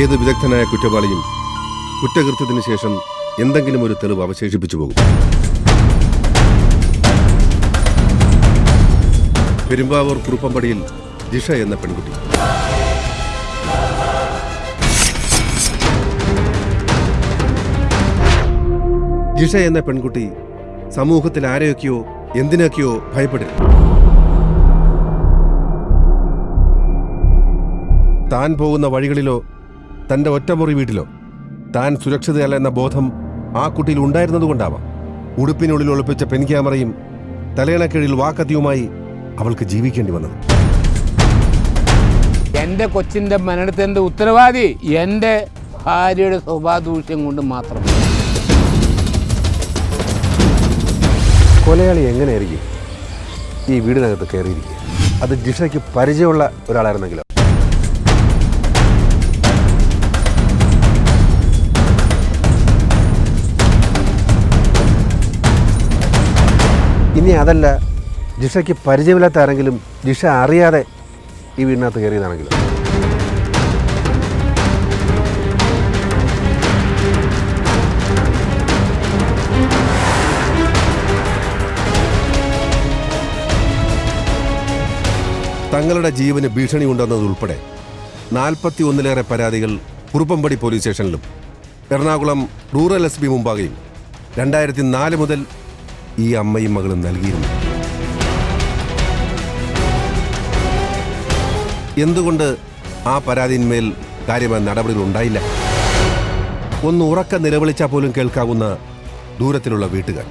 ഏത് വിദഗ്ധനായ കുറ്റവാളിയും കുറ്റകൃത്യത്തിന് ശേഷം എന്തെങ്കിലും ഒരു തെളിവ് അവശേഷിപ്പിച്ചു പോകും. പെരുമ്പാവൂർ കുറുപ്പമ്പടിയിൽ ദിഷ എന്ന പെൺകുട്ടി. ജിഷ എന്ന പെൺകുട്ടി സമൂഹത്തിൽ ആരെയൊക്കെയോ എന്തിനൊക്കെയോ ഭയപ്പെട്ടിരുന്നു. താൻ പോകുന്ന വഴികളിലോ തന്റെ ഒറ്റമുറി വീട്ടിലോ? താൻ സുരക്ഷിതയല്ല എന്ന ബോധം ആ കുട്ടിയിൽ ഉണ്ടായിരുന്നതുകൊണ്ടാവാം ഉടുപ്പിനുള്ളിൽ ഒളിപ്പിച്ച പെൻ ക്യാമറയും തലയിണക്കീഴിൽ വാക്കത്തിയുമായി അവൾക്ക് ജീവിക്കേണ്ടി വന്നത്. എന്റെ കൊച്ചിന്റെ മരണത്തിന്റെ ഉത്തരവാദി? എന്റെ ഭാര്യയുടെ സ്വഭാദൂഷ്യം കൊണ്ട് മാത്രം. കൊലയാളി എങ്ങനെയായിരിക്കും ഈ വീടിനകത്ത് കയറിയിരിക്കുക അത് ജിഷയ്ക്ക് പരിചയമുള്ള ഒരാളായിരുന്നെങ്കിലോ? ഇനി അതല്ല ജിഷയ്ക്ക് പരിചയമില്ലാത്ത ആരെങ്കിലും ജിഷ അറിയാതെ ഈ വീടിനകത്ത് കയറിയതാണെങ്കിലും. തങ്ങളുടെ ജീവന് ഭീഷണി ഉണ്ടെന്നതുൾപ്പെടെ നാൽപ്പത്തി ഒന്നിലേറെ പരാതികൾ കുറുപ്പമ്പടി പോലീസ് സ്റ്റേഷനിലും. എറണാകുളം റൂറൽ എസ് പി മുമ്പാകെയും രണ്ടായിരത്തി നാല് മുതൽ ഈ അമ്മയും മകളും നൽകിയിരുന്നു. എന്തുകൊണ്ട് ആ പരാതിന്മേൽ കാര്യമായ നടപടികൾ ഉണ്ടായില്ല? ഒന്ന് ഉറക്ക നിലവിളിച്ചാൽ പോലും കേൾക്കാവുന്ന ദൂരത്തിലുള്ള വീട്ടുകാർ.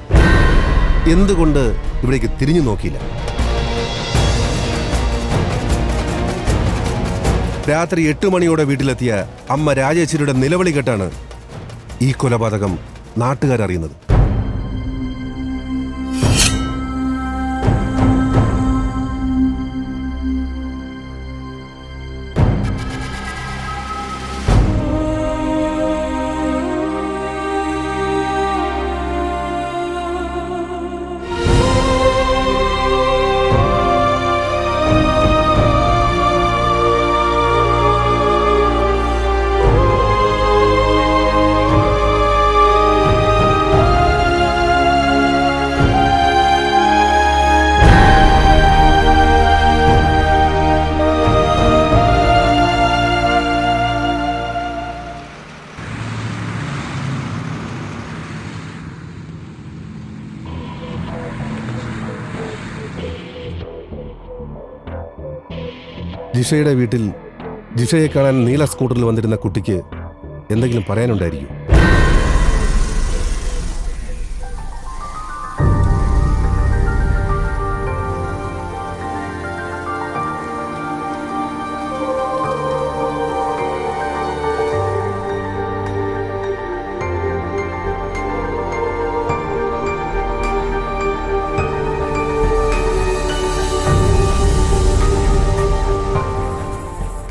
എന്തുകൊണ്ട് ഇവിടേക്ക് തിരിഞ്ഞു നോക്കിയില്ല? രാത്രി എട്ട് മണിയോടെ വീട്ടിലെത്തിയ അമ്മ രാജേശ്വരിയുടെ നിലവിളി കേട്ടാണ് ഈ കൊലപാതകം നാട്ടുകാരറിയുന്നത്. ജിഷയുടെ വീട്ടിൽ ജിഷയെ കാണാൻ നീല സ്കൂട്ടറിൽ വന്നിരുന്ന കുട്ടിക്ക് എന്തെങ്കിലും പറയാനുണ്ടായിരിക്കും?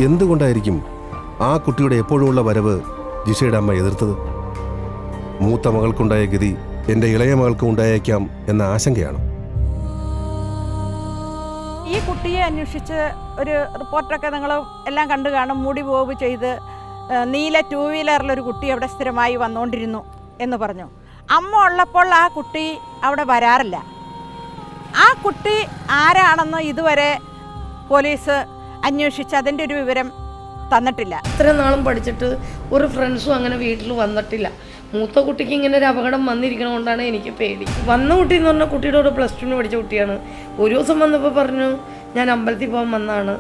എന്തുകൊണ്ടായിരിക്കും ആ കുട്ടിയുടെ എപ്പോഴുമുള്ള വരവ് ജിഷയുടെ അമ്മ എതിർത്തത്? മൂത്ത മകൾക്കുണ്ടായ ഗതി എന്റെ ഇളയ മകൾക്കും ഉണ്ടായേക്കാം എന്ന ആശങ്കയാണ്. ഈ കുട്ടിയെ അന്വേഷിച്ച് ഒരു റിപ്പോർട്ടൊക്കെ നിങ്ങൾ എല്ലാം കണ്ടു കാണും. മുടി പോവ് ചെയ്ത് നീല ടൂ വീലറിലൊരു കുട്ടി അവിടെ സ്ഥിരമായി വന്നുകൊണ്ടിരുന്നു എന്ന് പറഞ്ഞു. അമ്മ ഉള്ളപ്പോൾ ആ കുട്ടി അവിടെ വരാറില്ല. ആ കുട്ടി ആരാണെന്ന് ഇതുവരെ പോലീസ് അന്വേഷിച്ച് അതിന്റെ ഒരു വിവരം തന്നിട്ടില്ല. ഇത്രയും നാളും പഠിച്ചിട്ട് ഒരു ഫ്രണ്ട്സും അങ്ങനെ വീട്ടിൽ വന്നിട്ടില്ല. മൂത്ത കുട്ടിക്ക് ഇങ്ങനെ ഒരു അപകടം വന്നിരിക്കണതുകൊണ്ടാണ് എനിക്ക് പേടി. വന്ന കുട്ടി എന്ന് പറഞ്ഞാൽ കുട്ടിയുടെ ഒരു പ്ലസ് ടുവിന് പഠിച്ച കുട്ടിയാണ്. ഒരു ദിവസം വന്നപ്പോൾ പറഞ്ഞു ഞാൻ അമ്പലത്തിൽ പോകാൻ വന്നാണ്.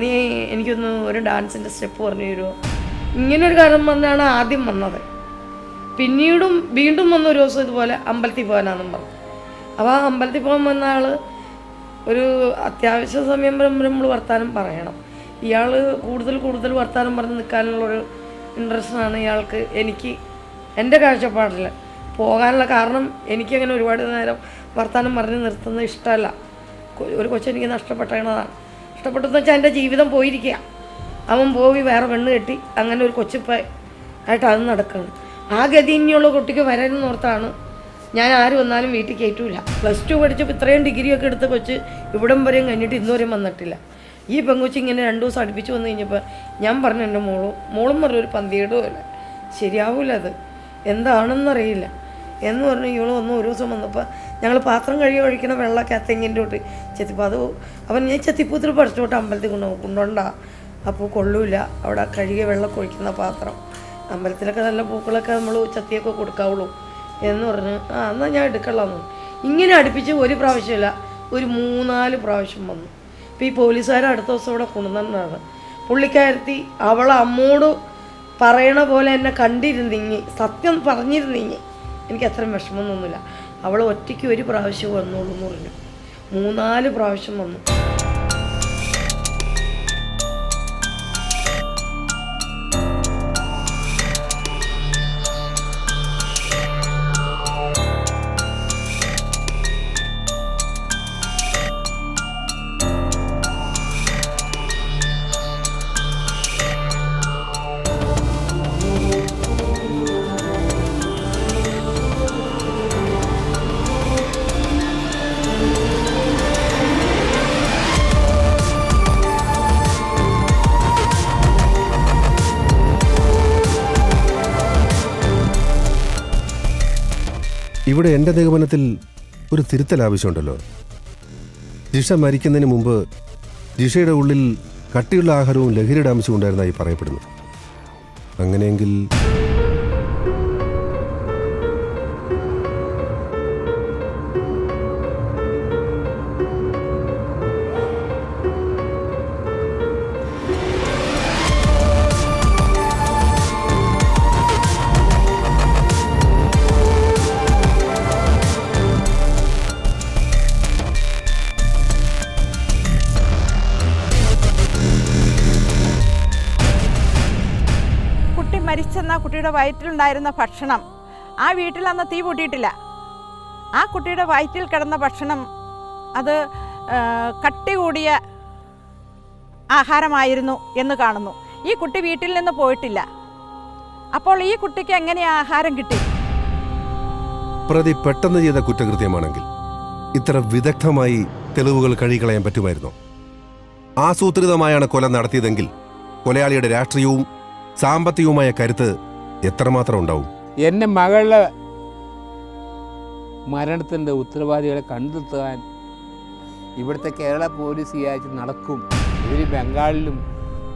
നീ എനിക്കൊന്ന് ഒരു ഡാൻസിന്റെ സ്റ്റെപ്പ് പറഞ്ഞു തരുമോ ഇങ്ങനെ ഒരു കാരണം പറഞ്ഞാണ് ആദ്യം വന്നത്. പിന്നീടും വീണ്ടും വന്ന ഒരു ദിവസം ഇതുപോലെ അമ്പലത്തിൽ പോകാനാണെന്നും പറഞ്ഞു. അപ്പോൾ ആ അമ്പലത്തിൽ പോകാൻ വന്ന ആൾ ഒരു അത്യാവശ്യ സമയം വരുമ്പോൾ നമ്മൾ വർത്താനം പറയണം. ഇയാൾ കൂടുതൽ കൂടുതൽ വർത്താനം പറഞ്ഞ് നിൽക്കാനുള്ളൊരു ഇൻട്രസ്റ്റാണ് ഇയാൾക്ക് എനിക്ക് എന്റെ കാഴ്ചപ്പാടിൽ. പോകാനുള്ള കാരണം എനിക്കങ്ങനെ ഒരുപാട് നേരം വർത്താനം പറഞ്ഞ് നിർത്തുന്നത് ഇഷ്ടമല്ല. ഒരു കൊച്ചെനിക്ക് നഷ്ടപ്പെട്ടതാണ് ഇഷ്ടപ്പെട്ടെന്ന് വെച്ചാൽ എന്റെ ജീവിതം പോയിരിക്കുക. അവൻ പോയി വേറെ പെണ്ണ് കെട്ടി അങ്ങനെ ഒരു കൊച്ചിപ്പ ആയിട്ട് അത് നടക്കുന്നത് ആ ഗതി ഇനിയുള്ള കുട്ടിക്ക് വരാനെന്ന് ഓർത്താണ് ഞാൻ ആരും വന്നാലും വീട്ടിൽ കയറ്റൂല പ്ലസ് ടു പഠിച്ചപ്പോൾ ഇത്രയും ഡിഗ്രിയൊക്കെ എടുത്ത കൊച്ച് ഇവിടം വരെയും കഴിഞ്ഞിട്ട് ഇന്നുവരെയും വന്നിട്ടില്ല. ഈ പെങ്കുച്ചി ഇങ്ങനെ രണ്ടു ദിവസം അടുപ്പിച്ച് വന്നു കഴിഞ്ഞപ്പോൾ ഞാൻ പറഞ്ഞു എന്റെ മോളും മോളും പറഞ്ഞു ഒരു പന്തിയിടുമല്ല ശരിയാവൂല അത്. എന്താണെന്നറിയില്ല. എന്ന് പറഞ്ഞു ഇവൾ വന്ന് ഒരു ദിവസം വന്നപ്പോൾ ഞങ്ങൾ പാത്രം കഴുകി ഒഴിക്കുന്ന വെള്ളമൊക്കെ അത്തെങ്ങിന്റെ തെങ്ങിന്റെ തൊട്ട് ചെത്തിപ്പോൾ അത് അവൻ ഞാൻ ചെത്തിപ്പൂത്തിൽ പഠിച്ചോട്ട് അമ്പലത്തിൽ കൊണ്ടുപോകും കൊണ്ടുപോണ്ട അപ്പോൾ കൊള്ളൂല. അവിടെ കഴുകിയ വെള്ളമൊക്കെ ഒഴിക്കുന്ന പാത്രം. അമ്പലത്തിലൊക്കെ നല്ല പൂക്കളൊക്കെ നമ്മൾ ചത്തിയൊക്കെ കൊടുക്കാവുള്ളൂ. എന്ന് പറഞ്ഞ് ആ എന്നാൽ ഞാൻ എടുക്കലാന്ന് ഇങ്ങനെ അടുപ്പിച്ച് ഒരു പ്രാവശ്യമല്ല ഒരു മൂന്നാൽ പ്രാവശ്യം വന്നു. അപ്പോൾ ഈ പോലീസുകാർ അടുത്ത ദിവസം ഇവിടെ കൊണ്ടുവന്നിട്ടുണ്ടാണ് പുള്ളിക്കാരത്തി അവളെ അമ്മോട് പറയണ പോലെ എന്നെ കണ്ടിരുന്നിങ്ങി സത്യം പറഞ്ഞിരുന്നിങ്ങി. എനിക്ക് അത്രയും വിഷമമൊന്നുമില്ല. അവൾ ഒറ്റയ്ക്ക് ഒരു പ്രാവശ്യം വന്നോളൂ എന്ന് പറഞ്ഞു. മൂന്നാൽ പ്രാവശ്യം വന്നു. ഇവിടെ എന്റെ നിഗമനത്തിൽ ഒരു തിരുത്തൽ ആവശ്യമുണ്ടല്ലോ. ജിഷ മരിക്കുന്നതിന് മുമ്പ് ജിഷയുടെ ഉള്ളിൽ കട്ടിയുള്ള ആഹാരവും ലഹരിയുടെ അംശവും ഉണ്ടായിരുന്നായി പറയപ്പെടുന്നു അങ്ങനെയെങ്കിൽ വയറ്റിലുണ്ടായിരുന്ന ഭക്ഷണം. ആ വീട്ടിൽ അന്ന് തീ പൊട്ടിയിട്ടില്ല ആ കുട്ടിയുടെ വയറ്റിൽ കിടന്ന ഭക്ഷണം അത് കട്ടി കൂടിയ ആഹാരമായിരുന്നു എന്ന് കാണുന്നു. ഈ കുട്ടി വീട്ടിൽ നിന്ന് പോയിട്ടില്ല. അപ്പോൾ ഈ കുട്ടിക്ക് എങ്ങനെ ആഹാരം കിട്ടി? പ്രതി പെട്ടെന്ന് ചെയ്ത കുറ്റകൃത്യമാണെങ്കിൽ ഇത്ര വിദഗ്ധമായി തെളിവുകൾ കഴുകളയാൻ പറ്റുമായിരുന്നു. ആസൂത്രിതമായാണ് കൊല നടത്തിയതെങ്കിൽ കൊലയാളിയുടെ രാഷ്ട്രീയവും സാമ്പത്തികവുമായ കരുത്ത് എത്രമാത്രം ഉണ്ടാവും എന്റെ മകളുടെ മരണത്തിന്റെ ഉത്തരവാദികളെ കണ്ടെത്താൻ ഇവിടുത്തെ കേരള പോലീസ് വിചാരിച്ച് നടക്കും. ഇവർ ബംഗാളിലും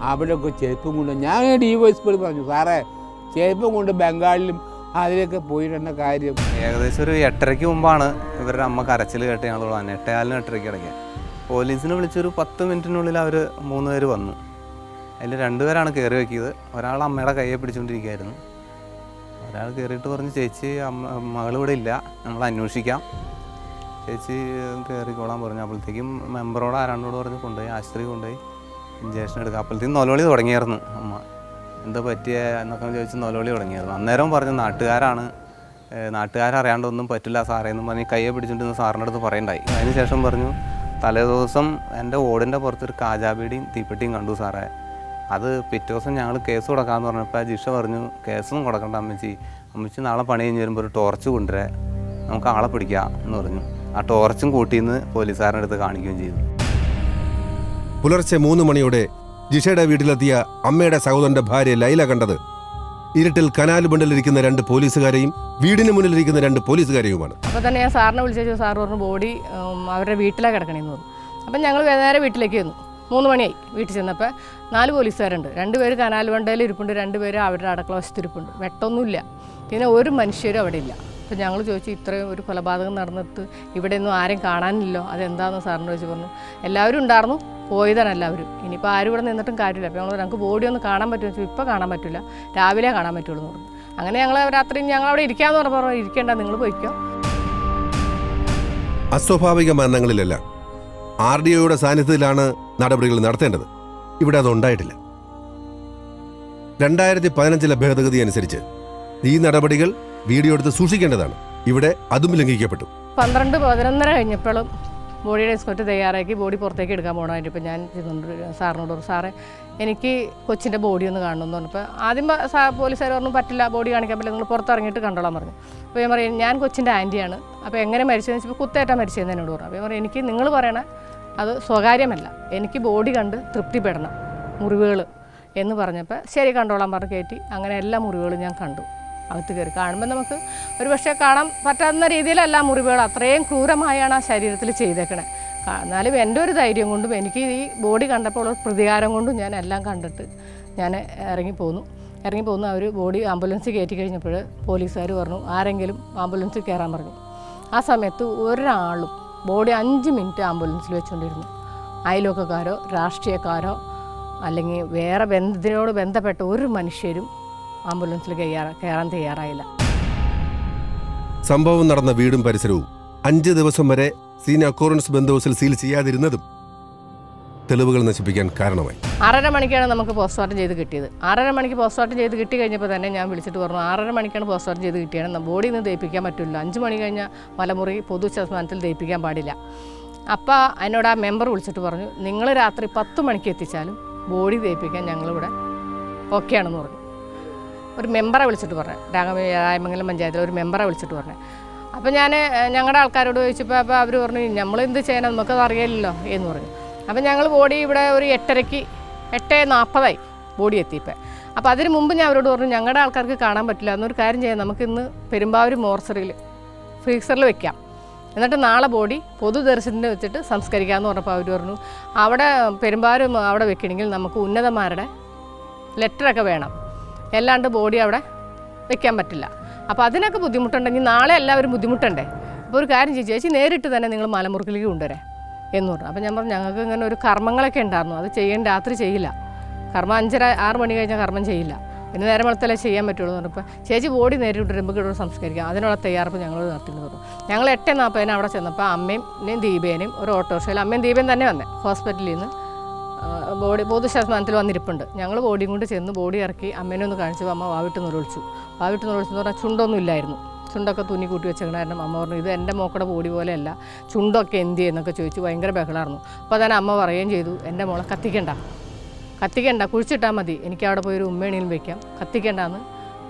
അവിടെയൊക്കെ ചെരുപ്പും കൊണ്ട് ഞാൻ ഡി വൈസ് പോലും പറഞ്ഞു സാറേ ചെരുപ്പും കൊണ്ട് ബംഗാളിലും അതിലൊക്കെ പോയിട്ടുണ്ട കാര്യം. ഏകദേശം ഒരു എട്ടരയ്ക്ക് മുമ്പാണ് ഇവരുടെ അമ്മ കരച്ചിൽ കേട്ട് ഞങ്ങൾ വന്നത്. എട്ടേകാലിന് എട്ടരയ്ക്ക് ഇടയ്ക്ക്. പോലീസിനെ വിളിച്ചൊരു പത്ത് മിനിറ്റിനുള്ളിൽ അവർ മൂന്ന് പേര് വന്നു. അതിൽ രണ്ടുപേരാണ് കയറി വയ്ക്കിയത് ഒരാൾ അമ്മയുടെ കയ്യെ പിടിച്ചുകൊണ്ടിരിക്കുകയായിരുന്നു ഒരാൾ കയറിയിട്ട് പറഞ്ഞു ചേച്ചി മകളിവിടെ ഇല്ല നമ്മൾ അന്വേഷിക്കാം. ചേച്ചി കയറിക്കോളാൻ പറഞ്ഞു. അപ്പോഴത്തേക്കും മെമ്പറോട് ആരാണ്ടോട് പറഞ്ഞ് കൊണ്ടുപോയി ആശുപത്രി കൊണ്ടുപോയി. ഇഞ്ചക്ഷൻ എടുക്കുക അപ്പോഴത്തേക്കും നൊലോളി തുടങ്ങിയായിരുന്നു അമ്മ. എന്താ പറ്റിയ? എന്നൊക്കെ ചോദിച്ച് നൊലോളി തുടങ്ങിയായിരുന്നു. അന്നേരം പറഞ്ഞു നാട്ടുകാരാണ്. നാട്ടുകാരറിയാണ്ട് ഒന്നും പറ്റില്ല സാറേ എന്ന് പറഞ്ഞ് കയ്യെ പിടിച്ചിട്ട് സാറിന്റെ അടുത്ത് പറയണ്ടായി. അതിന് ശേഷം പറഞ്ഞു തലേദിവസം എന്റെ ഓടിന്റെ പുറത്തൊരു കാജാബീടിയും തീപ്പെട്ടിയും കണ്ടു സാറേ. അത് പിറ്റേ ദിവസം ഞങ്ങൾ കേസ് കൊടുക്കാമെന്ന് പറഞ്ഞപ്പോൾ ജിഷ പറഞ്ഞു കേസൊന്നും കൊടുക്കണ്ട അമ്മച്ചി. അമ്മച്ചി നാളെ പണി കഴിഞ്ഞ് വരുമ്പോൾ ഒരു ടോർച്ച് കൊണ്ടുവരാൻ നമുക്ക് ആളെ പിടിക്കാം എന്ന് പറഞ്ഞു. ആ ടോർച്ചും കൂട്ടിന്ന് പോലീസുകാരുടെ അടുത്ത് കാണിക്കുകയും ചെയ്തു. പുലർച്ചെ മൂന്ന് മണിയോടെ ജിഷയുടെ വീട്ടിലെത്തിയ അമ്മയുടെ സഹോദരന്റെ ഭാര്യ ലൈല കണ്ടത് ഇരുട്ടിൽ കനാൽ ബണ്ടിലിരിക്കുന്ന രണ്ട് പോലീസുകാരെയും വീടിന് മുന്നിലിരിക്കുന്ന രണ്ട് പോലീസുകാരെയുമാണ്. അപ്പോൾ തന്നെ ഞാൻ സാറിനെ വിളിച്ചു സാർ പറഞ്ഞു ബോഡി അവരുടെ വീട്ടിലാണ് കിടക്കണേന്ന് പറഞ്ഞു. അപ്പം ഞങ്ങൾ വേറെ വീട്ടിലേക്ക് വന്നു മൂന്ന് മണിയായി വീട്ടിൽ ചെന്നപ്പോൾ നാല് പോലീസുകാരുണ്ട്. രണ്ട് പേര് കനാൽ വണ്ടയിൽ ഇരിപ്പുണ്ട് രണ്ട് പേര് അവരുടെ അടക്കള വശത്ത് ഇരിപ്പുണ്ട്. വെട്ടൊന്നുമില്ല പിന്നെ ഒരു മനുഷ്യരും അവിടെ ഇല്ല. അപ്പോൾ ഞങ്ങൾ ചോദിച്ചു ഇത്രയും ഒരു കൊലപാതകം നടന്നിട്ട് ഇവിടെയൊന്നും ആരെയും കാണാനില്ലല്ലോ? അതെന്താണെന്ന് സാറിന് ചോദിച്ചു പറഞ്ഞു. എല്ലാവരും ഉണ്ടായിരുന്നു പോയതാണ് എല്ലാവരും. ഇനിയിപ്പോൾ ആരും ഇവിടെ നിന്നിട്ടും കാര്യമില്ല. അപ്പോൾ ഞങ്ങൾ ഞങ്ങൾക്ക് ബോഡി ഒന്ന് കാണാൻ പറ്റുമോ ചോദിച്ചു ഇപ്പോൾ കാണാൻ പറ്റില്ല. രാവിലെ കാണാൻ പറ്റുള്ളൂ എന്ന് പറഞ്ഞു. അങ്ങനെ ഞങ്ങൾ രാത്രി ഞങ്ങൾ അവിടെ ഇരിക്കാമെന്ന് പറഞ്ഞു ഇരിക്കേണ്ട നിങ്ങൾ പോയിക്കോ. അസ്വാഭാവിക മരണങ്ങളിലെല്ലാം ആർ ഡി ഒയുടെ സാന്നിധ്യത്തിലാണ് നടപടികൾ നടത്തേണ്ടത്. ഇവിടെ അത് ഉണ്ടായിട്ടില്ല. രണ്ടായിരത്തി പതിനഞ്ചിലെ ഭേദഗതി അനുസരിച്ച് ഈ നടപടികൾ വീഡിയോ എടുത്ത് സൂക്ഷിക്കേണ്ടതാണ്. ഇവിടെ അതും ലംഘിക്കപ്പെട്ടു. പന്ത്രണ്ട് പതിനൊന്നര കഴിഞ്ഞപ്പോഴും ബോഡിയുടെ എസ്കോറ്റ് തയ്യാറാക്കി ബോഡി പുറത്തേക്ക് എടുക്കാൻ പോകണമായിട്ട് ഇപ്പോൾ ഞാൻ ഇതുകൊണ്ട് സാറിനോട്. സാറേ എനിക്ക് കൊച്ചിന്റെ ബോഡി ഒന്ന് കാണണം എന്ന് പറഞ്ഞപ്പോൾ ആദ്യം പോലീസുകാർ പറഞ്ഞു പറ്റില്ല ബോഡി കാണിക്കാൻ പറ്റില്ല നിങ്ങൾ പുറത്തിറങ്ങിയിട്ട് കണ്ടോളാൻ പറഞ്ഞു. അപ്പോൾ ഞാൻ പറയും ഞാൻ കൊച്ചിന്റെ ആന്റിയാണ്. അപ്പോൾ എങ്ങനെ മരിച്ചതെന്ന് വെച്ചപ്പോൾ കുത്തേറ്റാ മരിച്ചതെന്ന് എന്നോട് പറഞ്ഞു. അപ്പോൾ പറയും എനിക്ക് നിങ്ങൾ പറയണ അത് സ്വകാര്യമല്ല. എനിക്ക് ബോഡി കണ്ട് തൃപ്തിപ്പെടണം മുറിവുകൾ എന്ന് പറഞ്ഞപ്പോൾ ശരി കണ്ടോളാൻ പറഞ്ഞ് കയറ്റി. അങ്ങനെ എല്ലാ മുറിവുകളും ഞാൻ കണ്ടു. അകത്ത് കയറി കാണുമ്പോൾ നമുക്ക് ഒരു പക്ഷേ കാണാൻ പറ്റാവുന്ന രീതിയിലല്ല ആ മുറിവുകൾ. അത്രയും ക്രൂരമായാണ് ആ ശരീരത്തിൽ ചെയ്തേക്കണേ. എന്നാലും എന്റെ ഒരു ധൈര്യം കൊണ്ടും എനിക്ക് ഈ ബോഡി കണ്ടപ്പോൾ പ്രതികാരം കൊണ്ടും ഞാൻ എല്ലാം കണ്ടിട്ട് ഞാൻ ഇറങ്ങിപ്പോന്നു ഇറങ്ങിപ്പോന്നു അവർ ബോഡി ആംബുലൻസ് കയറ്റി കഴിഞ്ഞപ്പോൾ പോലീസുകാർ പറഞ്ഞു ആരെങ്കിലും ആംബുലൻസിൽ കയറാൻ പറഞ്ഞു. ആ സമയത്ത് ഒരാളും ബോഡി അഞ്ച് മിനിറ്റ് ആംബുലൻസിൽ വെച്ചുകൊണ്ടിരുന്നു. അയൽവക്കക്കാരോ രാഷ്ട്രീയക്കാരോ അല്ലെങ്കിൽ വേറെ ബന്ധത്തിനോട് ബന്ധപ്പെട്ട ഒരു മനുഷ്യരും ആംബുലൻസിൽ കയറാ കയറാൻ തയ്യാറായില്ല. സംഭവം നടന്ന വീടും പരിസരവും അഞ്ച് ദിവസം വരെ സീനിയർ അക്കോറൻസ് ബന്ദോസിൽ സീൽ ചെയ്യാതിരുന്നതും തെളിവുകൾ നശിപ്പിക്കാൻ കാരണമായി. ആറര മണിക്കാണ് നമുക്ക് പോസ്റ്റ്മോർട്ടം ചെയ്ത് കിട്ടിയത്. ആറര മണിക്ക് പോസ്റ്റ്മോർട്ടം ചെയ്ത് കിട്ടി കഴിഞ്ഞപ്പോൾ തന്നെ ഞാൻ വിളിച്ചിട്ട് പറഞ്ഞു ആറര മണിക്കാണ് പോസ്റ്റ്മോർട്ടം ചെയ്ത് കിട്ടിയാണ് ബോഡി നിന്ന് ദയിപ്പിക്കാൻ പറ്റില്ല. അഞ്ച് മണി കഴിഞ്ഞാൽ മലമുറി പൊതു ശതമാനത്തിൽ ദയിപ്പിക്കാൻ പാടില്ല. അപ്പോൾ എന്നോട് ആ മെമ്പർ വിളിച്ചിട്ട് പറഞ്ഞു നിങ്ങൾ രാത്രി പത്ത് മണിക്ക് എത്തിച്ചാലും ബോഡി ദയിപ്പിക്കാൻ ഞങ്ങളിവിടെ ഓക്കെയാണെന്ന് പറഞ്ഞു. ഒരു മെമ്പറെ വിളിച്ചിട്ട് പറഞ്ഞു. രാഗമ രായമംഗലം പഞ്ചായത്തിലെ ഒരു മെമ്പറെ വിളിച്ചിട്ട് പറഞ്ഞു. അപ്പോൾ ഞാൻ ഞങ്ങളുടെ ആൾക്കാരോട് ചോദിച്ചപ്പോൾ അപ്പോൾ അവർ പറഞ്ഞു നമ്മൾ എന്ത് ചെയ്യണം? നമുക്കത് അറിയില്ലല്ലോ എന്ന് പറഞ്ഞു. അപ്പോൾ ഞങ്ങൾ ബോഡി ഇവിടെ ഒരു എട്ടരയ്ക്ക് എട്ട് നാൽപ്പതായി ബോഡി എത്തിയപ്പോൾ അപ്പോൾ അതിന് മുമ്പ് ഞാൻ അവരോട് പറഞ്ഞു ഞങ്ങളുടെ ആൾക്കാർക്ക് കാണാൻ പറ്റില്ല. എന്നൊരു കാര്യം ചെയ്യാം. നമുക്ക് ഇന്ന് പെരുമ്പാവൂർ മോർച്ചറിയിൽ ഫ്രീസറിൽ വെക്കാം. എന്നിട്ട് നാളെ ബോഡി പൊതുദർശനത്തിന് വെച്ചിട്ട് സംസ്കരിക്കാമെന്ന് പറഞ്ഞപ്പോൾ അവർ പറഞ്ഞു അവിടെ പെരുമ്പാവൂർ അവിടെ വെക്കണമെങ്കിൽ നമുക്ക് ഉന്നതന്മാരുടെ ലെറ്ററൊക്കെ വേണം. അല്ലാണ്ട് ബോഡി അവിടെ വെക്കാൻ പറ്റില്ല. അപ്പോൾ അതിനൊക്കെ ബുദ്ധിമുട്ടുണ്ടെങ്കിൽ നാളെ എല്ലാവരും ബുദ്ധിമുട്ടണ്ടേ? അപ്പോൾ ഒരു കാര്യം ചെയ്യും ചേച്ചി നേരിട്ട് തന്നെ നിങ്ങൾ മലമുറുക്കിലേക്ക് കൊണ്ടുവരാം എന്ന് പറഞ്ഞു. അപ്പോൾ ഞാൻ പറഞ്ഞു ഞങ്ങൾക്ക് ഇങ്ങനെ ഒരു കർമ്മങ്ങളൊക്കെ ഉണ്ടായിരുന്നു. അത് ചെയ്യേണ്ട രാത്രി ചെയ്യില്ല. കർമ്മം അഞ്ചര ആറ് മണി കഴിഞ്ഞാൽ കർമ്മം ചെയ്യില്ല. പിന്നെ നേരം വെളുത്തല്ലേ ചെയ്യാൻ പറ്റുള്ളൂ എന്ന് പറഞ്ഞപ്പോൾ ചേച്ചി ബോഡി നേരിട്ട് കിട്ടുന്ന സംസ്കരിക്കാം. അതിനുള്ള തയ്യാറെടുപ്പ് ഞങ്ങൾ നടത്തിയെന്ന് ഞങ്ങൾ എട്ട് നാൽപ്പതിന് അവിടെ ചെന്നപ്പോൾ അമ്മയും ദീപേനെയും ഒരു ഓട്ടോറിക്ഷയിൽ അമ്മയും ദീപയും തന്നെ വന്നേ ഹോസ്പിറ്റലിൽ നിന്ന്. ബോഡി പൊതു ശതമാനത്തിൽ വന്നിരിപ്പുണ്ട്. ഞങ്ങൾ ബോഡിയും കൊണ്ട് ചെന്ന് ബോഡി ഇറക്കി അമ്മേനെ ഒന്ന് കാണിച്ചു. അമ്മ വാവിട്ട് നൊരൊളിച്ചു. വാവിട്ട് നൊരൊളിച്ചെന്ന് പറഞ്ഞാൽ ചുണ്ടൊന്നും ഇല്ലായിരുന്നു. ചുണ്ടൊക്കെ തുന്നി കൂട്ടി വെച്ചേക്കണ കാരണം അമ്മ പറഞ്ഞു ഇത് എന്റെ മോക്കടെ ബോഡി പോലെയല്ല. ചുണ്ടൊക്കെ എന്ത് ചെയ്യുന്നൊക്കെ ചോദിച്ചു. ഭയങ്കര ബഹളമായിരുന്നു അപ്പോൾ തന്നെ അമ്മ പറയുകയും ചെയ്തു എന്റെ മോളെ കത്തിക്കണ്ട. കത്തിക്കണ്ട. കുഴിച്ചിട്ടാൽ മതി. എനിക്ക് അവിടെ പോയി ഒരു ഉമ്മേണിയിലും വെക്കാം. കത്തിക്കണ്ടെന്ന്.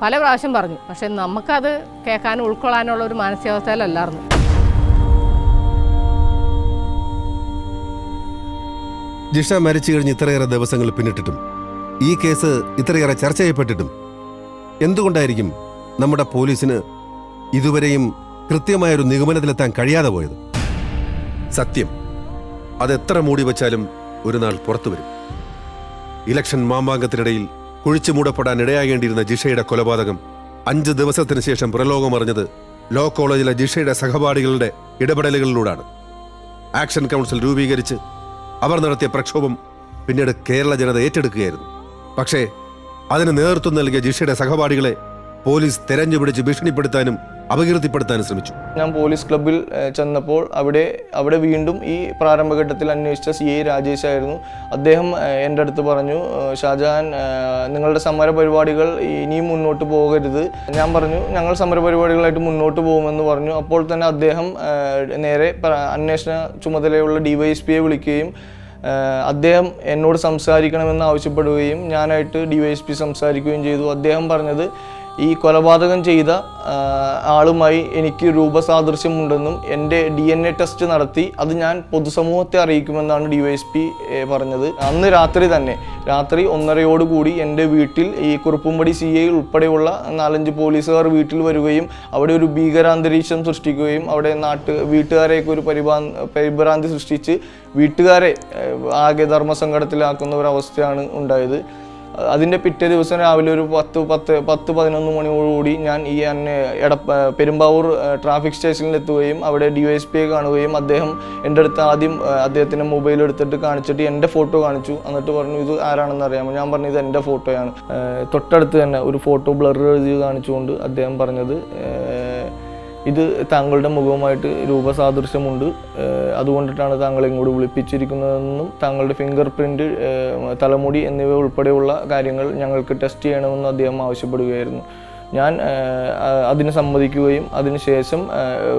പല പ്രാവശ്യം പറഞ്ഞു. പക്ഷേ നമുക്കത് കേൾക്കാനും ഉൾക്കൊള്ളാനുള്ള ഒരു മാനസികാവസ്ഥയിലല്ലായിരുന്നു. ജിഷ മരിച്ചു കഴിഞ്ഞ് ഇത്രയേറെ ദിവസങ്ങൾ പിന്നിട്ടിട്ടും ഈ കേസ് ഇത്രയേറെ ചർച്ച ചെയ്യപ്പെട്ടിട്ടും എന്തുകൊണ്ടായിരിക്കും നമ്മുടെ പോലീസിന് ഇതുവരെയും കൃത്യമായൊരു നിഗമനത്തിലെത്താൻ കഴിയാതെ പോയത്? സത്യം. അതെത്ര മൂടി വച്ചാലും ഒരു നാൾ പുറത്തു വരും. ഇലക്ഷൻ മാമാങ്കത്തിനിടയിൽ കുഴിച്ചു മൂടപ്പെടാൻ ഇടയാകേണ്ടിയിരുന്ന ജിഷയുടെ കൊലപാതകം അഞ്ച് ദിവസത്തിന് ശേഷം പ്രലോകമറിഞ്ഞത് ലോ കോളേജിലെ ജിഷയുടെ സഹപാഠികളുടെ ഇടപെടലുകളിലൂടെയാണ് ആക്ഷൻ കൗൺസിൽ രൂപീകരിച്ച് അവർ നടത്തിയ പ്രക്ഷോഭം പിന്നീട് കേരള ജനത ഏറ്റെടുക്കുകയായിരുന്നു. പക്ഷേ അതിന് നേതൃത്വം നൽകിയ ജിഷയുടെ സഹപാഠികളെ പോലീസ് തെരഞ്ഞുപിടിച്ച് ഭീഷണിപ്പെടുത്താനും അപകീർത്തിപ്പെടുത്താനും ശ്രമിച്ചു. ഞാൻ പോലീസ് ക്ലബ്ബിൽ ചെന്നപ്പോൾ അവിടെ അവിടെ വീണ്ടും ഈ പ്രാരംഭഘട്ടത്തിൽ അന്വേഷിച്ച സി എ രാജേഷ് ആയിരുന്നു. അദ്ദേഹം എന്റെ അടുത്ത് പറഞ്ഞു ഷാജഹാൻ നിങ്ങളുടെ സമര പരിപാടികൾ ഇനിയും മുന്നോട്ട് പോകരുത്. ഞാൻ പറഞ്ഞു ഞങ്ങൾ സമര പരിപാടികളായിട്ട് മുന്നോട്ട് പോകുമെന്ന് പറഞ്ഞു. അപ്പോൾ തന്നെ അദ്ദേഹം നേരെ അന്വേഷണ ചുമതലയുള്ള ഡിവൈഎസ്പിയെ വിളിക്കുകയും അദ്ദേഹം എന്നോട് സംസാരിക്കണമെന്ന് ആവശ്യപ്പെടുകയും ഞാനായിട്ട് ഡിവൈഎസ്പി സംസാരിക്കുകയും ചെയ്തു. അദ്ദേഹം പറഞ്ഞത് ഈ കൊലപാതകം ചെയ്ത ആളുമായി എനിക്ക് രൂപസാദൃശ്യമുണ്ടെന്നും എന്റെ ഡി എൻ എ ടെസ്റ്റ് നടത്തി അത് ഞാൻ പൊതുസമൂഹത്തെ അറിയിക്കുമെന്നാണ് ഡി വൈ എസ് പി പറഞ്ഞത്. അന്ന് രാത്രി തന്നെ രാത്രി ഒന്നരയോടുകൂടി എന്റെ വീട്ടിൽ ഈ കുറുപ്പുംപടി സി ഐ ഉൾപ്പെടെയുള്ള നാലഞ്ച് പോലീസുകാർ വീട്ടിൽ വരികയും അവിടെ ഒരു ഭീകരാന്തരീക്ഷം സൃഷ്ടിക്കുകയും അവിടെ നാട്ട് വീട്ടുകാരെയൊക്കെ ഒരു പരിഭാ പരിഭ്രാന്തി സൃഷ്ടിച്ച് വീട്ടുകാരെ ആകെ ധർമ്മസങ്കടത്തിലാക്കുന്ന ഒരവസ്ഥയാണ് ഉണ്ടായത്. അതിന്റെ പിറ്റേ ദിവസം രാവിലെ ഒരു പത്ത് പത്ത് പത്ത് പതിനൊന്ന് മണിയോടുകൂടി ഞാൻ ഈ എട പെരുമ്പാവൂർ ട്രാഫിക് സ്റ്റേഷനിൽ എത്തുകയും അവിടെ ഡി എസ് പിയെ കാണുകയും അദ്ദേഹം എന്റെ അടുത്ത് ആദ്യം അദ്ദേഹത്തിന്റെ മൊബൈൽ എടുത്തിട്ട് കാണിച്ചിട്ട് എന്റെ ഫോട്ടോ കാണിച്ചു. എന്നിട്ട് പറഞ്ഞു ഇത് ആരാണെന്ന് അറിയാമോ? ഞാൻ പറഞ്ഞു ഇത് എന്റെ ഫോട്ടോയാണ് തൊട്ടടുത്ത് തന്നെ ഒരു ഫോട്ടോ ബ്ലർ എഴുതി കാണിച്ചുകൊണ്ട് അദ്ദേഹം പറഞ്ഞത് ഇത് താങ്കളുടെ മുഖവുമായിട്ട് രൂപസാദൃശ്യമുണ്ട്. അതുകൊണ്ടിട്ടാണ് താങ്കളെ ഇങ്ങോട്ട് വിളിപ്പിച്ചിരിക്കുന്നതെന്നും താങ്കളുടെ ഫിംഗർ പ്രിന്റ് തലമുടി എന്നിവ ഉൾപ്പെടെയുള്ള കാര്യങ്ങൾ ഞങ്ങൾക്ക് ടെസ്റ്റ് ചെയ്യണമെന്നും അദ്ദേഹം ആവശ്യപ്പെടുകയായിരുന്നു. ഞാൻ അതിന് സമ്മതിക്കുകയും അതിനുശേഷം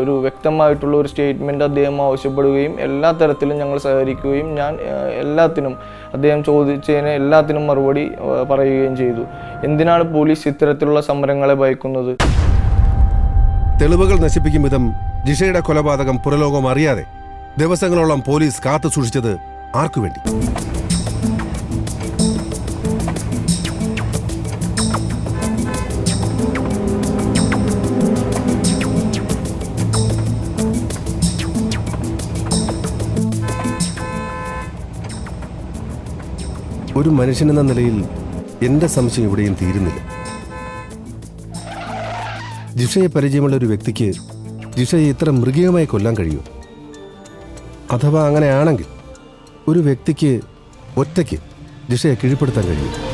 ഒരു വ്യക്തമായിട്ടുള്ള ഒരു സ്റ്റേറ്റ്മെന്റ് അദ്ദേഹം ആവശ്യപ്പെടുകയും എല്ലാ തരത്തിലും ഞങ്ങൾ സഹകരിക്കുകയും ഞാൻ എല്ലാത്തിനും അദ്ദേഹം ചോദിച്ചതിന് എല്ലാത്തിനും മറുപടി പറയുകയും ചെയ്തു. എന്തിനാണ് പോലീസ് ഇത്തരത്തിലുള്ള സമരങ്ങളെ ഭയക്കുന്നത്? തെളിവുകൾ നശിപ്പിക്കും വിധം ജിഷയുടെ കൊലപാതകം പുറലോകം അറിയാതെ ദിവസങ്ങളോളം പോലീസ് കാത്തു സൂക്ഷിച്ചത് ആർക്കു വേണ്ടി ഒരു മനുഷ്യനെന്ന നിലയിൽ എന്റെ സംശയം ഇവിടെയും തീരുന്നില്ല. ജിഷയെ പരിചയമുള്ള ഒരു വ്യക്തിക്ക് ജിഷയെ ഇത്ര മൃഗീയമായി കൊല്ലാൻ കഴിയൂ? അഥവാ അങ്ങനെയാണെങ്കിൽ ഒരു വ്യക്തിക്ക് ഒറ്റയ്ക്ക് ജിഷയെ കീഴ്പ്പെടുത്താൻ കഴിയും?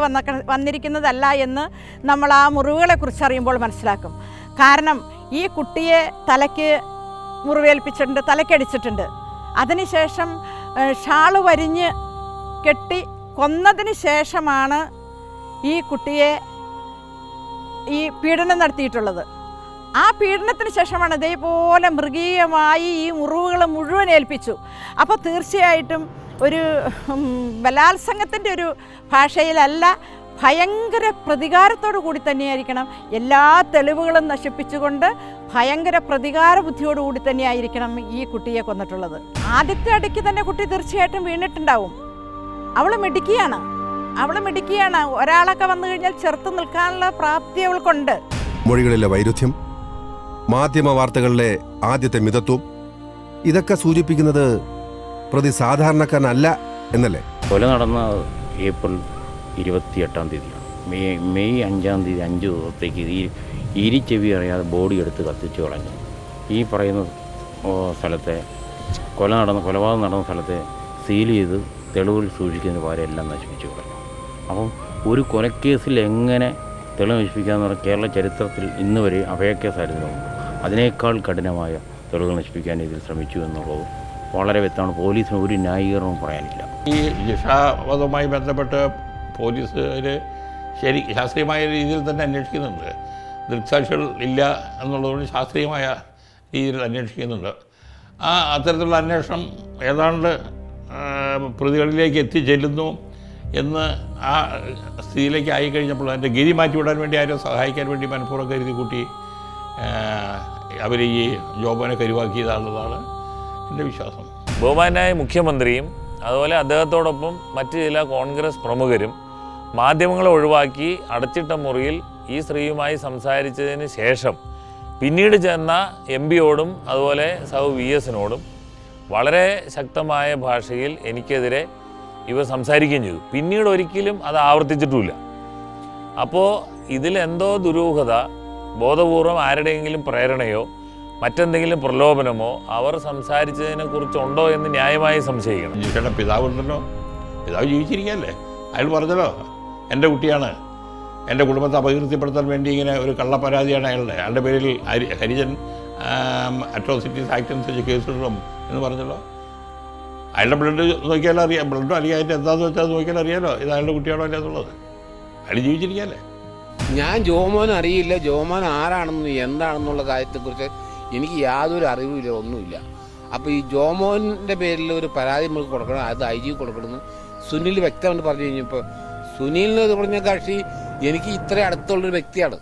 ബലാത്സംഗത്തിനായിട്ട് വന്ന വന്നിരിക്കുന്നതല്ല എന്ന് നമ്മൾ ആ മുറിവുകളെ കുറിച്ച് അറിയുമ്പോൾ മനസ്സിലാക്കും. കാരണം ഈ കുട്ടിയെ തലയ്ക്ക് മുറിവേൽപ്പിച്ചിട്ടുണ്ട് തലക്കടിച്ചിട്ടുണ്ട്. അതിനുശേഷം ഷാൾ വരിഞ്ഞ് കെട്ടി കൊന്നതിന് ശേഷമാണ് ഈ കുട്ടിയെ ഈ പീഡനം നടത്തിയിട്ടുള്ളത്. ആ പീഡനത്തിന് ശേഷമാണ് ഇതേപോലെ മൃഗീയമായി ഈ മുറിവുകൾ മുഴുവൻ ഏൽപ്പിച്ചു. അപ്പോൾ തീർച്ചയായിട്ടും ഒരു ബലാത്സംഗത്തിന്റെ ഒരു ഭാഷയിലല്ല ഭയങ്കര പ്രതികാരത്തോടു കൂടി തന്നെയായിരിക്കണം. എല്ലാ തെളിവുകളും നശിപ്പിച്ചുകൊണ്ട് ഭയങ്കര പ്രതികാര ബുദ്ധിയോടു കൂടി തന്നെയായിരിക്കണം ഈ കുട്ടിയെ കൊന്നിട്ടുള്ളത്. ആദ്യത്തെ അടിക്ക് തന്നെ കുട്ടി തീർച്ചയായിട്ടും വീണിട്ടുണ്ടാവും. അവൾ മിടുക്കിയാണ്. അവൾ മിടുക്കിയാണ്. ഒരാളൊക്കെ വന്നു കഴിഞ്ഞാൽ ചെറുത്ത് നിൽക്കാനുള്ള പ്രാപ്തി അവൾക്കുണ്ട്. മൊഴികളിലെ വൈരുദ്ധ്യം മാധ്യമ വാർത്തകളിലെ ആദ്യത്തെ മിതത്വം ഇതൊക്കെ സൂചിപ്പിക്കുന്നത് പ്രതി സാധാരണക്കാരനല്ല എന്നല്ലേ? കൊല നടന്ന ഏപ്രിൽ ഇരുപത്തിയെട്ടാം തീയതിയാണ്. മെയ് മെയ് അഞ്ചാം തീയതി അഞ്ച് ദിവസത്തേക്ക് ഈ ഇരിച്ചെവി അറിയാതെ ബോഡി എടുത്ത് കത്തിച്ച് കളഞ്ഞു. ഈ പറയുന്ന സ്ഥലത്തെ കൊല നടന്ന കൊലപാതകം നടന്ന സ്ഥലത്തെ സീൽ ചെയ്ത് തെളിവുകൾ സൂക്ഷിക്കുന്ന പാരെ എല്ലാം നശിപ്പിച്ചു കളഞ്ഞു. അപ്പം ഒരു കൊലക്കേസിൽ എങ്ങനെ തെളിവ് നശിപ്പിക്കുക എന്ന് പറഞ്ഞാൽ കേരള ചരിത്രത്തിൽ ഇന്നുവരെ അഭയക്കേസായിരുന്നു അതിനേക്കാൾ കഠിനമായ തെളിവുകൾ നശിപ്പിക്കാൻ ഇതിൽ ശ്രമിച്ചു എന്നുള്ളത് വളരെ വ്യക്തമാണ്. പോലീസിന് ഒരു ന്യായീകരണവും പറയാനില്ല. ഈ ജിഷ വധവുമായി ബന്ധപ്പെട്ട് പോലീസ് ശരി ശാസ്ത്രീയമായ രീതിയിൽ തന്നെ അന്വേഷിക്കുന്നുണ്ട്. ദൃക്സാക്ഷികൾ ഇല്ല എന്നുള്ളതുകൊണ്ട് ശാസ്ത്രീയമായ രീതിയിൽ അന്വേഷിക്കുന്നുണ്ട്. ആ അത്തരത്തിലുള്ള അന്വേഷണം ഏതാണ്ട് പ്രതികളിലേക്ക് എത്തിച്ചെല്ലുന്നു എന്ന് ആ സ്ഥിതിയിലേക്ക് ആയിക്കഴിഞ്ഞപ്പോൾ അതിന്റെ ഗതി മാറ്റിവിടാൻ വേണ്ടി ആരും സഹായിക്കാൻ വേണ്ടി മനഃപൂർവം കരുതി കൂട്ടി അവർ ഈ ജോബനെ കരുവാക്കിയതാണെന്നതാണ് എന്റെ വിശ്വാസം. ബഹുമാനായ മുഖ്യമന്ത്രിയും അതുപോലെ അദ്ദേഹത്തോടൊപ്പം മറ്റ് ചില കോൺഗ്രസ് പ്രമുഖരും മാധ്യമങ്ങളെ ഒഴിവാക്കി അടച്ചിട്ട മുറിയിൽ ഈ സ്ത്രീയുമായി സംസാരിച്ചതിന് ശേഷം പിന്നീട് ചെന്ന എം പിയോടും അതുപോലെ സൗ വി എസിനോടും വളരെ ശക്തമായ ഭാഷയിൽ എനിക്കെതിരെ ഇവർ സംസാരിക്കുകയും ചെയ്തു. പിന്നീട് ഒരിക്കലും അത് ആവർത്തിച്ചിട്ടുമില്ല. അപ്പോൾ ഇതിലെന്തോ ദുരൂഹത ബോധപൂർവം ആരുടെയെങ്കിലും പ്രേരണയോ മറ്റെന്തെങ്കിലും പ്രലോഭനമോ അവർ സംസാരിച്ചതിനെ കുറിച്ചുണ്ടോ എന്ന് ന്യായമായി സംശയിക്കണം. പിതാവ് ഉണ്ടല്ലോ. പിതാവ് ജീവിച്ചിരിക്കുകയല്ലേ? അയാൾ പറഞ്ഞല്ലോ എന്റെ കുട്ടിയാണ്. എന്റെ കുടുംബത്തെ അപകീർത്തിപ്പെടുത്താൻ വേണ്ടി ഇങ്ങനെ ഒരു കള്ളപ്പരാതിയാണ് അയാളുടെ. അയാളുടെ പേരിൽ ഹരി ഹരിജൻ അട്രോസിറ്റീസ് ആക്ട് അനുസരിച്ച് കേസുകളും എന്ന് പറഞ്ഞല്ലോ. അയാളുടെ ബ്ലഡ് നോക്കിയാലും അറിയാം ബ്ലഡും അല്ലെങ്കിൽ അതിന്റെ എന്താണെന്ന് വെച്ചാൽ നോക്കിയാലും അറിയാലോ ഇത് അയാളുടെ കുട്ടിയാണോ അല്ലാതുള്ളത് അയാൾ ജീവിച്ചിരിക്കുകയല്ലേ? ഞാൻ ജോമോൻ അറിയില്ല. ജോമോൻ ആരാണെന്നും എന്താണെന്നുള്ള കാര്യത്തെക്കുറിച്ച് എനിക്ക് യാതൊരു അറിവുമില്ല ഒന്നുമില്ല. അപ്പോൾ ഈ ജോമോന്റെ പേരിൽ ഒരു പരാതി നമുക്ക് കൊടുക്കണം. അത് ഐ ജി കൊടുക്കണമെന്ന് സുനിൽ വ്യക്തമായിട്ട് പറഞ്ഞു കഴിഞ്ഞപ്പോൾ സുനിൽ എന്ന് പറഞ്ഞ കക്ഷി എനിക്ക് ഇത്ര അടുത്തുള്ളൊരു വ്യക്തിയാണ്.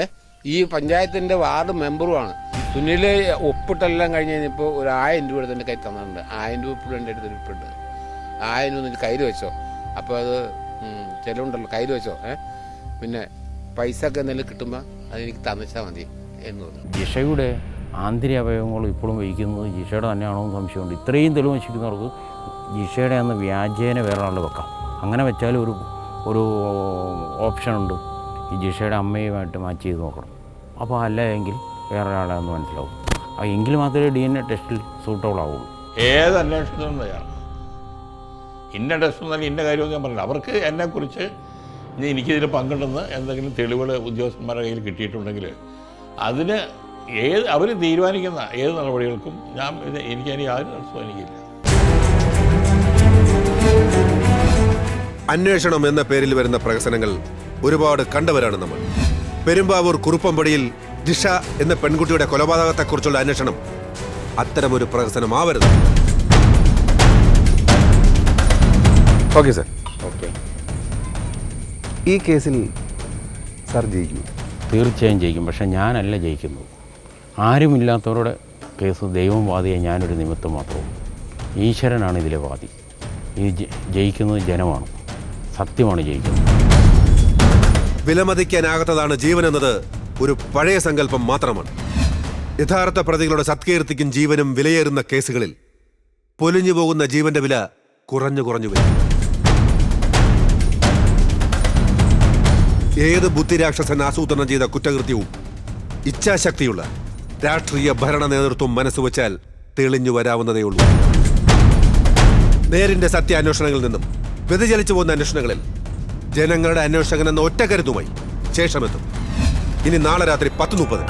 ഏഹ് ഈ പഞ്ചായത്തിന്റെ വാർഡ് മെമ്പറുമാണ്. സുനിൽ ഒപ്പിട്ടെല്ലാം കഴിഞ്ഞ് കഴിഞ്ഞപ്പോൾ ഒരു ആയിരം രൂപ എടുത്ത് എന്റെ കൈ തന്നിട്ടുണ്ട്. ആയിരം രൂപ ഇപ്പോഴും എന്റെ അടുത്ത് ഇപ്പിട്ടുണ്ട് ആയിരം രൂപ നിന്റെ കയ്യിൽ വെച്ചോ. അപ്പോൾ അത് ചിലവുണ്ടല്ലോ കയ്യിൽ വെച്ചോ. ഏഹ് പിന്നെ പൈസ ഒക്കെ എന്തെങ്കിലും കിട്ടുമ്പോൾ അതെനിക്ക് തന്നിച്ചാൽ മതി എന്ന് പറഞ്ഞു ജിഷയുടെ ആന്തരിക അവയവങ്ങൾ ഇപ്പോഴും വഹിക്കുന്നത് ജിഷയുടെ തന്നെയാണോ എന്ന് സംശയമുണ്ട്. ഇത്രയും തെളിവ് നശിക്കുന്നവർക്ക് ജിഷയുടെ അന്ന് വ്യാജേന വേറെ ആളുടെ വെക്കാം അങ്ങനെ വെച്ചാൽ ഒരു ഒരു ഓപ്ഷനുണ്ട് ഈ ജിഷയുടെ അമ്മയുമായിട്ട് മാച്ച് ചെയ്ത് നോക്കണം. അപ്പോൾ അല്ല എങ്കിൽ വേറെ ആളാണെന്ന് മനസ്സിലാവും. അപ്പോൾ എങ്കിൽ മാത്രമേ ഡി എൻ എ ടെസ്റ്റിൽ സൂട്ടബിൾ ആവുള്ളൂ. ഏത് അന്വേഷണത്തിനും തയ്യാറാണ്. ഇന്ന ടെസ്റ്റ് എന്നാൽ ഇന്ന കാര്യമൊന്നും ഞാൻ പറഞ്ഞില്ല. അവർക്ക് എന്നെക്കുറിച്ച് ഇനി എനിക്കിതിൽ പങ്കിടുന്ന എന്തെങ്കിലും തെളിവുകൾ ഉദ്യോഗസ്ഥന്മാരുടെ കയ്യിൽ കിട്ടിയിട്ടുണ്ടെങ്കിൽ അതിന് ഏത് അവർ തീരുമാനിക്കുന്ന ഏത് നടപടികൾക്കും ഞാൻ എനിക്കതിന് യാതൊരു സ്വാധീനിക്കില്ല അന്വേഷണം എന്ന പേരിൽ വരുന്ന പ്രഹസനങ്ങൾ ഒരുപാട് കണ്ടവരാണ് നമ്മൾ. പെരുമ്പാവൂർ കുറുപ്പമ്പടിയിൽ ജിഷ എന്ന പെൺകുട്ടിയുടെ കൊലപാതകത്തെക്കുറിച്ചുള്ള അന്വേഷണം അത്തരമൊരു പ്രഹസനമാവരുത്. ഓക്കെ സർ ഓക്കെ ഈ കേസിൽ സാർ ജയിക്കും. തീർച്ചയായും ജയിക്കും. പക്ഷെ ഞാനല്ല ജയിക്കുന്നത്. ആരുമില്ലാത്തവരുടെ കേസ് ദൈവം വാദിയെ ഞാനൊരു നിമിത്തം മാത്രമേ ഈശ്വരനാണ് ഇതിലെ വാദി. ഈ ജയിക്കുന്നത് ജനമാണ്. സത്യമാണ് ജയിക്കുന്നത്. വിലമതിക്കാനാകാത്തതാണ് ജീവൻ എന്നത് ഒരു പഴയ സങ്കല്പം മാത്രമാണ്. യഥാർത്ഥ പ്രതികളുടെ സത്കീർത്തിക്കും ജീവനും വിലയേറുന്ന കേസുകളിൽ പൊലിഞ്ഞു പോകുന്ന ജീവന്റെ വില കുറഞ്ഞു കുറഞ്ഞു വരും. ഏത് ബുദ്ധിരാക്ഷസൻ ആസൂത്രണം ചെയ്ത കുറ്റകൃത്യവും ഇച്ഛാശക്തിയുള്ള രാഷ്ട്രീയ ഭരണ നേതൃത്വം മനസ്സുവെച്ചാൽ തെളിഞ്ഞു വരാവുന്നതേയുള്ളൂ നേരിന്റെ സത്യാന്വേഷണങ്ങളിൽ നിന്നും വ്യതിചലിച്ചു പോകുന്ന അന്വേഷണങ്ങളിൽ ജനങ്ങളുടെ അന്വേഷകൻ എന്ന ഒറ്റ കരുതുമായി ശേഷമെത്തും. ഇനി നാളെ രാത്രി പത്ത് മുപ്പത്